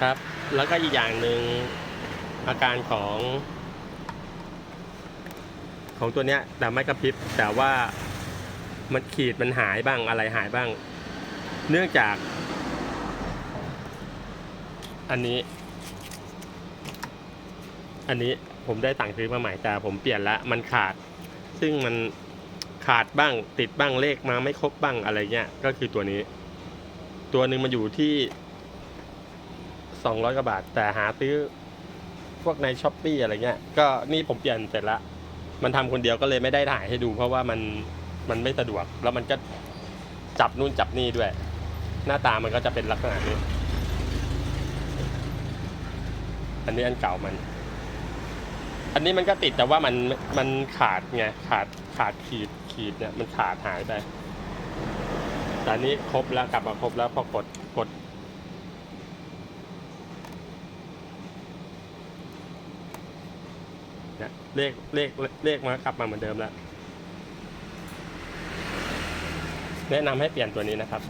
ครับ แล้วก็อีกอย่างหนึ่งอาการของ ของตัวเนี้ย แต่ไม่กระพริบแต่ว่ามันขีดมันหายบ้างอะไรหายบ้าง เนื่องจาก อันนี้ อันนี้ผมได้สั่งซื้อมาใหม่แต่ผมเปลี่ยนแล้วมันขาด ซึ่งมันขาดบ้างติดบ้างเลขมาไม่ครบบ้างอะไรเงี้ยก็คือตัวนี้ ตัวหนึ่งมันอยู่ที่ สองร้อยกว่าบาท แต่หาซื้อพวกในช้อปปีอะไรเงี้ย ก็นี่ผมเปลี่ยนเสร็จล้วมันทำคนเดียวก็เลยไม่ได้ถ่ายให้ดู เพราะว่ามันมันไม่สะดวก แล้วมันก็จับนู่นจับนี่ด้วย หน้าตามันก็จะเป็นลักษณะนี้ อันนี้อันเก่ามัน อันนี้มันก็ติดแต่ว่ามันมันขาดไงขาดขาดขีดขีดเนี่ยมันขาดหายไปแต่อันนี้ครบแล้วกลับมาครบแล้วพอกดกด นะเลขเลขเลขมันก็กลับมาเหมือนเดิมแล้ว แนะนำให้เปลี่ยนตัวนี้นะครับ